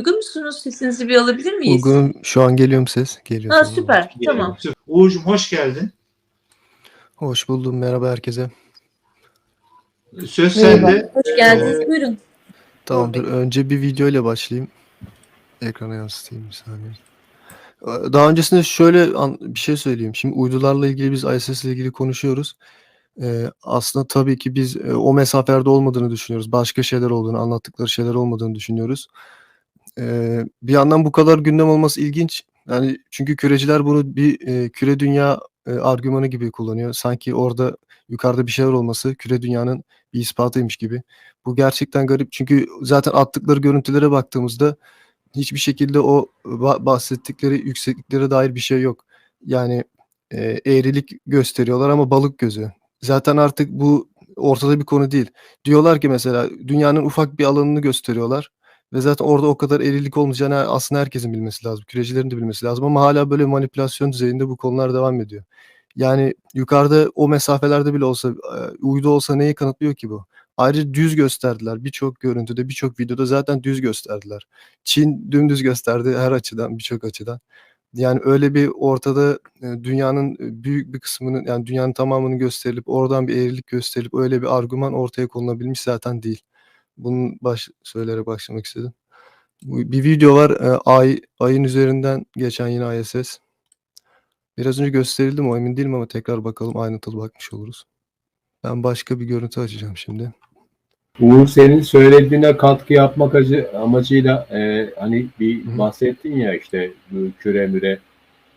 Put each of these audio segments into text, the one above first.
Uygun musunuz? Sesinizi bir alabilir miyiz? Uygun. Şu an geliyorum ses. Geliyor. Ha, sanırım. süper. Tamam. Uğur'cum hoş geldin. Hoş buldum. Merhaba herkese. Söz Merhaba. sende. Hoş geldiniz. Buyurun. Tamamdır. Önce bir video ile başlayayım. Ekrana yansıtayım bir saniye. Ee, Daha öncesinde şöyle an- bir şey söyleyeyim. Şimdi uydularla ilgili biz ISS ile ilgili konuşuyoruz. Ee, aslında tabii ki biz e, o mesafelerde olmadığını düşünüyoruz. Başka şeyler olduğunu, anlattıkları şeyler olmadığını düşünüyoruz. Ee, bir yandan bu kadar gündem olması ilginç. Yani çünkü küreciler bunu bir e, küre dünya e, argümanı gibi kullanıyor. Sanki orada yukarıda bir şeyler olması küre dünyanın bir ispatıymış gibi. Bu gerçekten garip çünkü zaten attıkları görüntülere baktığımızda hiçbir şekilde o ba- bahsettikleri yüksekliklere dair bir şey yok. Yani e, eğrilik gösteriyorlar ama balık gözü. Zaten artık bu ortada bir konu değil. Diyorlar ki mesela dünyanın ufak bir alanını gösteriyorlar ve zaten orada o kadar eğrilik olmayacağını aslında herkesin bilmesi lazım. Kürecilerin de bilmesi lazım ama hala böyle manipülasyon düzeyinde bu konular devam ediyor. Yani yukarıda o mesafelerde bile olsa e, uydu olsa neyi kanıtlıyor ki bu? Ayrıca düz gösterdiler. Birçok görüntüde, birçok videoda zaten düz gösterdiler. Çin dümdüz gösterdi her açıdan, birçok açıdan. Yani öyle bir ortada e, dünyanın e, büyük bir kısmının yani dünyanın tamamının gösterilip oradan bir eğrilik gösterilip öyle bir argüman ortaya konulabilmiş zaten değil. Bunun baş söyleyerek başlamak istedim. Bir video var e, ay ayın üzerinden geçen yine ISS. Biraz önce gösterildi mi o emin değilim ama tekrar bakalım ayrıntılı bakmış oluruz. Ben başka bir görüntü açacağım şimdi. Uğur senin söylediğine katkı yapmak acı, amacıyla e, hani bir Hı hı. bahsettin ya işte küre müre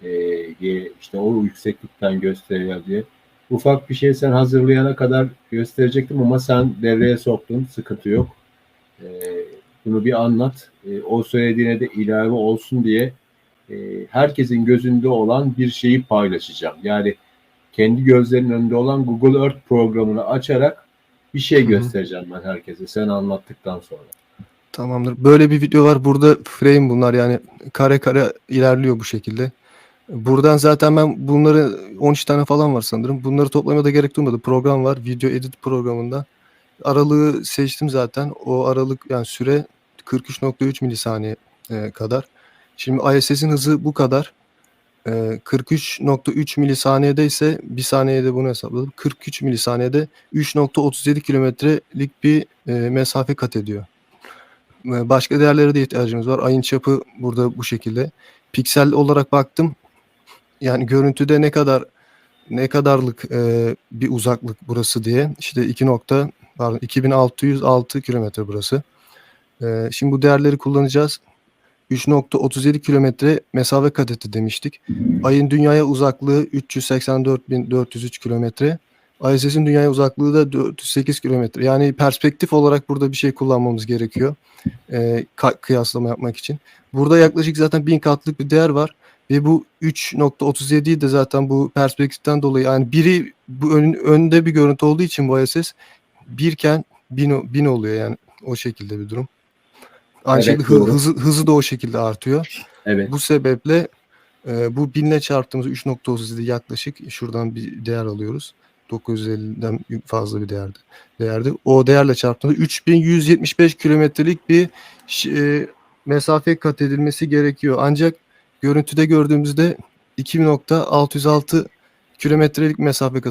e, işte o yükseklikten gösteriyor diye. Ufak bir şey sen hazırlayana kadar gösterecektim ama sen devreye soktun. Sıkıntı yok. E, bunu bir anlat. E, o söylediğine de ilave olsun diye e, herkesin gözünde olan bir şeyi paylaşacağım. Yani kendi gözlerinin önünde olan Google Earth programını açarak bir şey göstereceğim ben herkese sen anlattıktan sonra. Tamamdır. Böyle bir video var. Burada frame bunlar yani kare kare ilerliyor bu şekilde. Buradan zaten ben bunları 13 tane falan var sanırım. Bunları toplamaya da gerek duymadı. Program var. Video edit programında. Aralığı seçtim zaten. O aralık yani süre 43.3 milisaniye e, kadar. Şimdi ISS'in hızı bu kadar. E, 43.3 milisaniyede ise bir saniyede bunu hesapladım. 43 milisaniyede 3.37 kilometrelik bir e, mesafe kat ediyor. E, Başka değerlere de ihtiyacımız var. Ayın çapı burada bu şekilde. Piksel olarak baktım. Yani görüntüde ne kadar ne kadarlık e, bir uzaklık burası diye. İşte 2 nokta pardon 2606 kilometre burası. E, şimdi bu değerleri kullanacağız. 3.37 kilometre mesafe kat demiştik. Ayın dünyaya uzaklığı 384.403 kilometre. ISS'in dünyaya uzaklığı da 408 kilometre. Yani perspektif olarak burada bir şey kullanmamız gerekiyor. E, kıyaslama yapmak için. Burada yaklaşık zaten 1000 katlık bir değer var. Ve bu 3.37'yi de zaten bu perspektiften dolayı yani biri bu ön, önde bir görüntü olduğu için bu ISS birken bin, bin oluyor yani o şekilde bir durum. Aynı Evet, şekilde doğru. hızı, hızı da o şekilde artıyor. Evet. Bu sebeple e, bu binle çarptığımız 3.37 yaklaşık şuradan bir değer alıyoruz. 950'den fazla bir değerdi. değerdi. O değerle çarptığımızda 3175 kilometrelik bir e, mesafe kat edilmesi gerekiyor. Ancak görüntüde gördüğümüzde 2.606 kilometrelik mesafe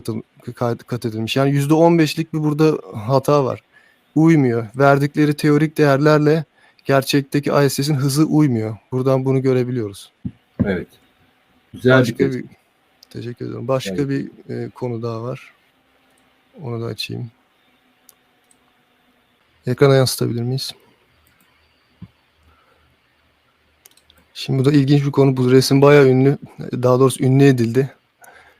kat edilmiş. Yani %15'lik bir burada hata var. Uymuyor. Verdikleri teorik değerlerle gerçekteki ISS'in hızı uymuyor. Buradan bunu görebiliyoruz. Evet. Güzel Başka bir bir teşekkür ederim. Başka Evet. bir e, konu daha var. Onu da açayım. Ekrana yansıtabilir miyiz? Şimdi bu da ilginç bir konu. Bu resim bayağı ünlü. Daha doğrusu ünlü edildi.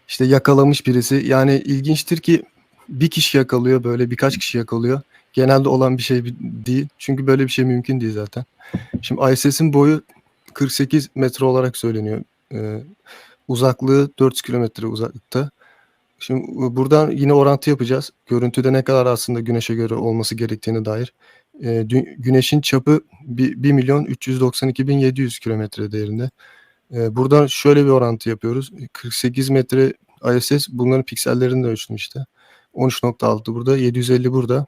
İşte yakalamış birisi. Yani ilginçtir ki bir kişi yakalıyor böyle birkaç kişi yakalıyor. Genelde olan bir şey değil. Çünkü böyle bir şey mümkün değil zaten. Şimdi ISS'in boyu 48 metre olarak söyleniyor. Ee, uzaklığı 400 kilometre uzaklıkta. Şimdi bu- buradan yine orantı yapacağız. Görüntüde ne kadar aslında güneşe göre olması gerektiğine dair. Ee, dü- güneşin çapı 1 milyon 392 bin 700 kilometre değerinde. Ee, buradan şöyle bir orantı yapıyoruz. 48 metre ISS bunların piksellerini de ölçtüm işte. 13.6 burada, 750 burada.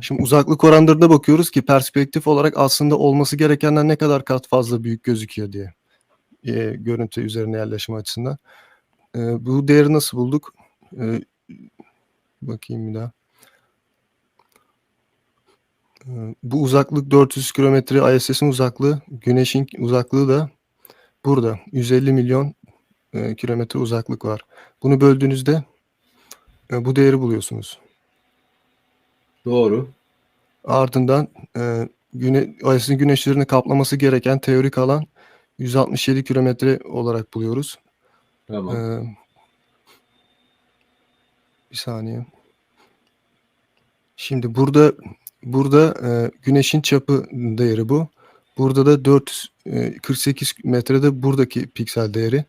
Şimdi uzaklık oranlarına bakıyoruz ki perspektif olarak aslında olması gerekenden ne kadar kat fazla büyük gözüküyor diye. E, görüntü üzerine yerleşme açısından. E, bu değeri nasıl bulduk? E, bakayım bir daha. E, bu uzaklık 400 kilometre ISS'in uzaklığı, Güneş'in uzaklığı da burada. 150 milyon e, kilometre uzaklık var. Bunu böldüğünüzde e, bu değeri buluyorsunuz. Doğru. Ardından e, güne, ISS'in güneşlerini kaplaması gereken teorik alan 167 kilometre olarak buluyoruz. Tamam. Ee, bir saniye. Şimdi burada burada e, güneşin çapı değeri bu. Burada da 448 metrede buradaki piksel değeri.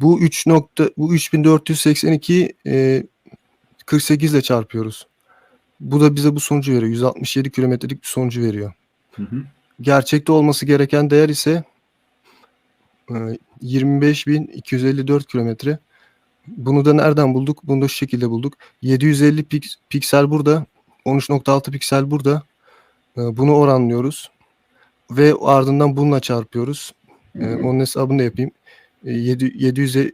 Bu 3 nokta bu 3482 e, 48 ile çarpıyoruz. Bu da bize bu sonucu veriyor. 167 kilometrelik bir sonucu veriyor. Hı hı. Gerçekte olması gereken değer ise e, 25.254 kilometre. Bunu da nereden bulduk? Bunu da şu şekilde bulduk. 750 pik- piksel burada, 13.6 piksel burada. E, Bunu oranlıyoruz. Ve ardından bununla çarpıyoruz. E, Onun hesabını da yapayım. E, 7, 700'e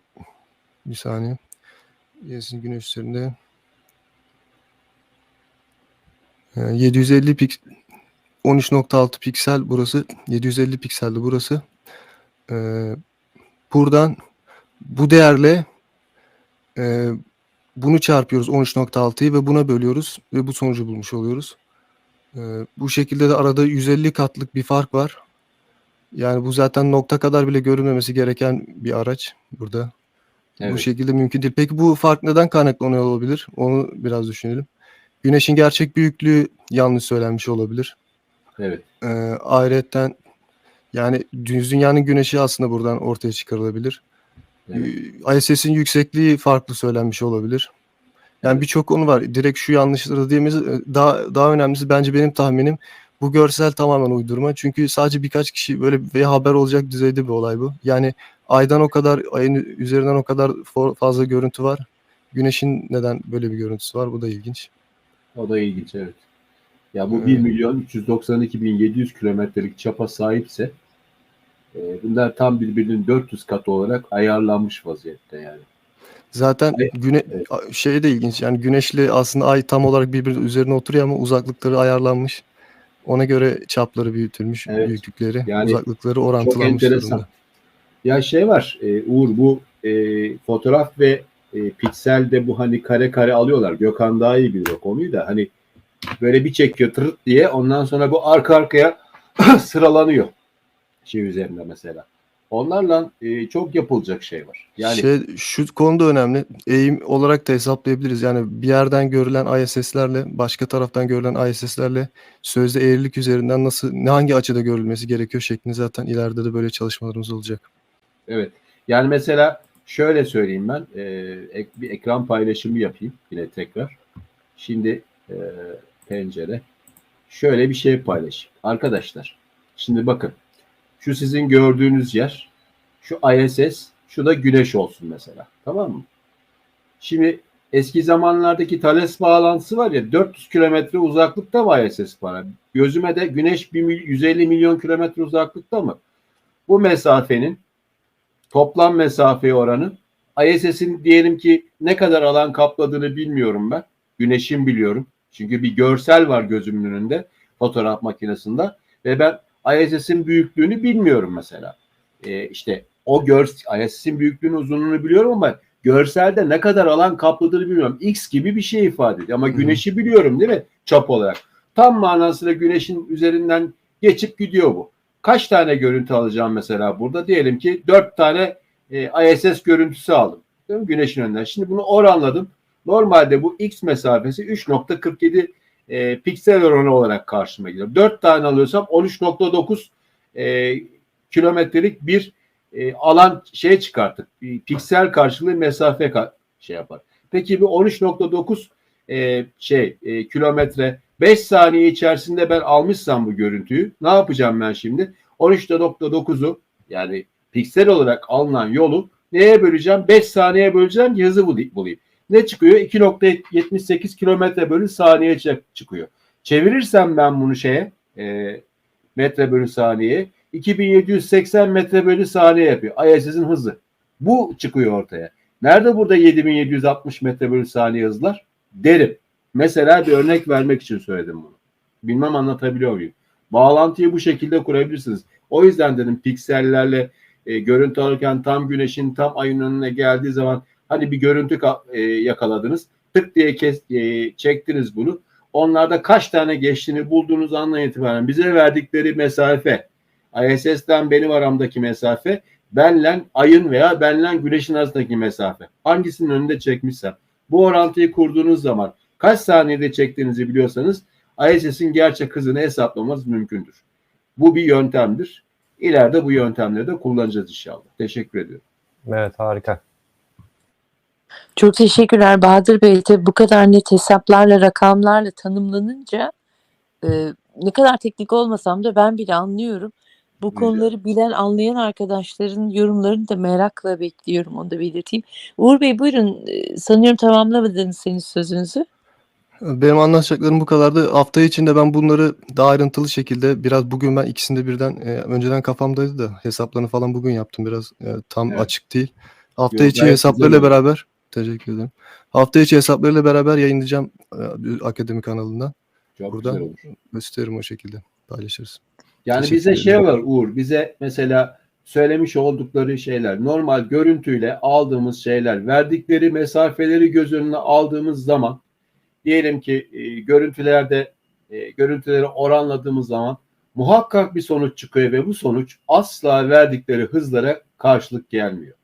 bir saniye. Yesin güneş üzerinde. E, 750 pik 13.6 piksel burası. 750 pikseldi burası. Ee, buradan bu değerle e, bunu çarpıyoruz 13.6'yı ve buna bölüyoruz ve bu sonucu bulmuş oluyoruz. Ee, bu şekilde de arada 150 katlık bir fark var. Yani bu zaten nokta kadar bile görülmemesi gereken bir araç burada. Bu Evet. şekilde mümkün değil. Peki bu fark neden kaynaklanıyor olabilir? Onu biraz düşünelim. Güneşin gerçek büyüklüğü yanlış söylenmiş olabilir. Evet. Ee, ayrıca yani dünyanın güneşi aslında buradan ortaya çıkarılabilir. Evet. Ee, ISS'in yüksekliği farklı söylenmiş olabilir. Yani birçok konu var. Direkt şu yanlışları diyemeyiz. Ee, Daha daha önemlisi bence benim tahminim bu görsel tamamen uydurma. Çünkü sadece birkaç kişi böyle ve haber olacak düzeyde bir olay bu. Yani aydan o kadar ayın üzerinden o kadar fazla görüntü var. Güneşin neden böyle bir görüntüsü var? Bu da ilginç. O da ilginç evet. Ya bu Evet. 1 milyon 392 bin 700 kilometrelik çapa sahipse e, bunlar tam birbirinin 400 katı olarak ayarlanmış vaziyette yani. Zaten Evet, güne evet. şey de ilginç. Yani güneşle aslında ay tam olarak birbirinin üzerine oturuyor ama uzaklıkları ayarlanmış. Ona göre çapları büyütülmüş, Evet. büyüklükleri, Yani uzaklıkları orantılanmış enteresan. durumda. Ya şey var e, Uğur bu e, fotoğraf ve e, pikselde bu hani kare kare alıyorlar. Gökhan daha iyi bilir o konuyu da hani böyle bir çekiyor tırıt diye ondan sonra bu arka arkaya sıralanıyor. Şey üzerinde mesela. Onlarla e, çok yapılacak şey var. Yani Şey, şu konuda önemli. Eğim olarak da hesaplayabiliriz. Yani bir yerden görülen ISS'lerle başka taraftan görülen ISS'lerle sözde eğrilik üzerinden nasıl ne hangi açıda görülmesi gerekiyor şeklinde zaten ileride de böyle çalışmalarımız olacak. Evet. Yani mesela şöyle söyleyeyim ben. e, ek- bir ekran paylaşımı yapayım yine tekrar. Şimdi e, pencere. Şöyle bir şey paylaşayım. Arkadaşlar şimdi bakın. Şu sizin gördüğünüz yer. Şu ISS. Şu da güneş olsun mesela. Tamam mı? Şimdi eski zamanlardaki Thales bağlantısı var ya 400 kilometre uzaklıkta mı ISS var? Gözüme de güneş bir mil- 150 milyon kilometre uzaklıkta mı? Bu mesafenin toplam mesafe oranı ISS'in diyelim ki ne kadar alan kapladığını bilmiyorum ben. Güneşin biliyorum. Çünkü bir görsel var gözümün önünde fotoğraf makinesinde ve ben ISS'in büyüklüğünü bilmiyorum mesela. Ee, işte o gör ISS'in büyüklüğünü uzunluğunu biliyorum ama görselde ne kadar alan kapladığını bilmiyorum. X gibi bir şey ifade ediyor ama güneşi biliyorum değil mi? Çap olarak. Tam manasıyla güneşin üzerinden geçip gidiyor bu. Kaç tane görüntü alacağım mesela burada? Diyelim ki 4 tane e, ISS görüntüsü aldım. Değil mi? Güneşin önünden. Şimdi bunu oranladım. Normalde bu X mesafesi 3.47 e, piksel oranı olarak karşıma geliyor. 4 tane alıyorsam 13.9 e, kilometrelik bir e, alan şey çıkarttık. Bir piksel karşılığı mesafe ka- şey yapar. Peki bu 13.9 e, şey e, kilometre 5 saniye içerisinde ben almışsam bu görüntüyü ne yapacağım ben şimdi? 13.9'u yani piksel olarak alınan yolu neye böleceğim? 5 saniye böleceğim ki hızı bul- bulayım. Ne çıkıyor? 2.78 kilometre bölü saniye çı- çıkıyor. Çevirirsem ben bunu şeye e, metre bölü saniye 2780 metre bölü saniye yapıyor. ISS'in hızı. Bu çıkıyor ortaya. Nerede burada 7760 metre bölü saniye hızlar? Derim. Mesela bir örnek vermek için söyledim bunu. Bilmem anlatabiliyor muyum? Bağlantıyı bu şekilde kurabilirsiniz. O yüzden dedim piksellerle e, görüntü alırken tam güneşin tam ayın önüne geldiği zaman hani bir görüntü e, yakaladınız. Tık diye kes, e, çektiniz bunu. Onlarda kaç tane geçtiğini bulduğunuz andan itibaren bize verdikleri mesafe ISS'ten benim aramdaki mesafe benle ayın veya benle güneşin arasındaki mesafe. Hangisinin önünde çekmişsem. Bu orantıyı kurduğunuz zaman kaç saniyede çektiğinizi biliyorsanız ISS'in gerçek hızını hesaplamanız mümkündür. Bu bir yöntemdir. İleride bu yöntemleri de kullanacağız inşallah. Teşekkür ediyorum. Evet harika. Çok teşekkürler Bahadır Bey. Tabii bu kadar net hesaplarla, rakamlarla tanımlanınca e, ne kadar teknik olmasam da ben bile anlıyorum. Bu Güzel. konuları bilen, anlayan arkadaşların yorumlarını da merakla bekliyorum. Onu da belirteyim. Uğur Bey buyurun. E, sanıyorum tamamlamadınız senin sözünüzü. Benim anlatacaklarım bu kadardı. Hafta içinde ben bunları daha ayrıntılı şekilde biraz bugün ben ikisinde birden e, önceden kafamdaydı da hesaplarını falan bugün yaptım biraz e, tam Evet. açık değil. Hafta Yok, içi hesaplarıyla beraber teşekkür ederim. Hafta içi hesaplarıyla beraber yayınlayacağım e, akademi kanalından. Çok güzel olur. Gösteririm o şekilde paylaşırız. Yani Teşekkür bize ederim. şey var Uğur, bize mesela söylemiş oldukları şeyler, normal görüntüyle aldığımız şeyler, verdikleri mesafeleri göz önüne aldığımız zaman, diyelim ki e, görüntülerde e, görüntüleri oranladığımız zaman muhakkak bir sonuç çıkıyor ve bu sonuç asla verdikleri hızlara karşılık gelmiyor.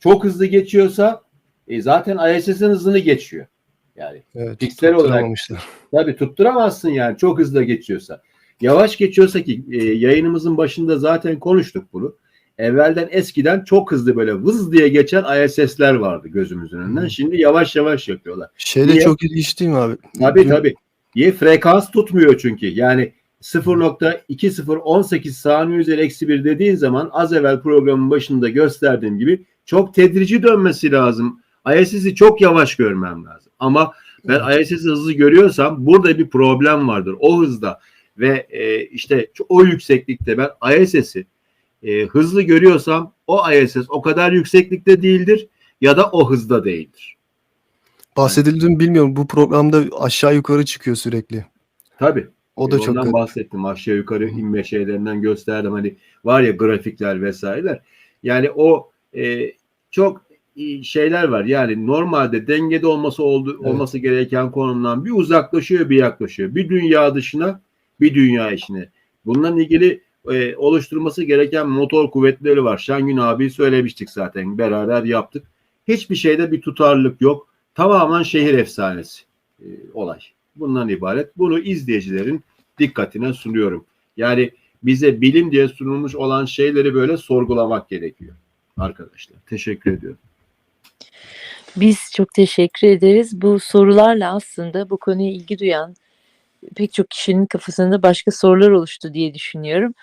Çok hızlı geçiyorsa e, zaten ISS'in hızını geçiyor. Yani Evet, Piksel olarak-. Tabii tutturamazsın yani çok hızlı geçiyorsa. Yavaş geçiyorsa ki e, yayınımızın başında zaten konuştuk bunu. Evvelden eskiden çok hızlı böyle vız diye geçen ISS'ler vardı gözümüzün önünden. Hı. Şimdi yavaş yavaş yapıyorlar. Şeyde Niye? çok ilginç değil mi abi? Tabii tabii. Niye? Frekans tutmuyor çünkü. Yani 0.2018 saniye üzeri eksi 1 dediğin zaman az evvel programın başında gösterdiğim gibi çok tedrici dönmesi lazım. ISS'i çok yavaş görmem lazım. Ama ben ISS'i hızlı görüyorsam burada bir problem vardır. O hızda ve e, işte o yükseklikte ben ISS'i e, hızlı görüyorsam o ISS o kadar yükseklikte değildir ya da o hızda değildir. Bahsedildi mi bilmiyorum. Bu programda aşağı yukarı çıkıyor sürekli. Tabii. O da E, çok ondan garip. bahsettim. Aşağı yukarı inme şeylerinden gösterdim. Hani var ya grafikler vesaireler. Yani o e, çok şeyler var. Yani normalde dengede olması oldu, Evet. olması gereken konumdan bir uzaklaşıyor, bir yaklaşıyor. Bir dünya dışına, bir dünya içine. Bununla ilgili e, oluşturması gereken motor kuvvetleri var. Şengün abi söylemiştik zaten. Beraber yaptık. Hiçbir şeyde bir tutarlılık yok. Tamamen şehir efsanesi e, olay. Bundan ibaret. Bunu izleyicilerin dikkatine sunuyorum. Yani bize bilim diye sunulmuş olan şeyleri böyle sorgulamak gerekiyor arkadaşlar. Teşekkür ediyorum. Biz çok teşekkür ederiz. Bu sorularla aslında bu konuya ilgi duyan pek çok kişinin kafasında başka sorular oluştu diye düşünüyorum.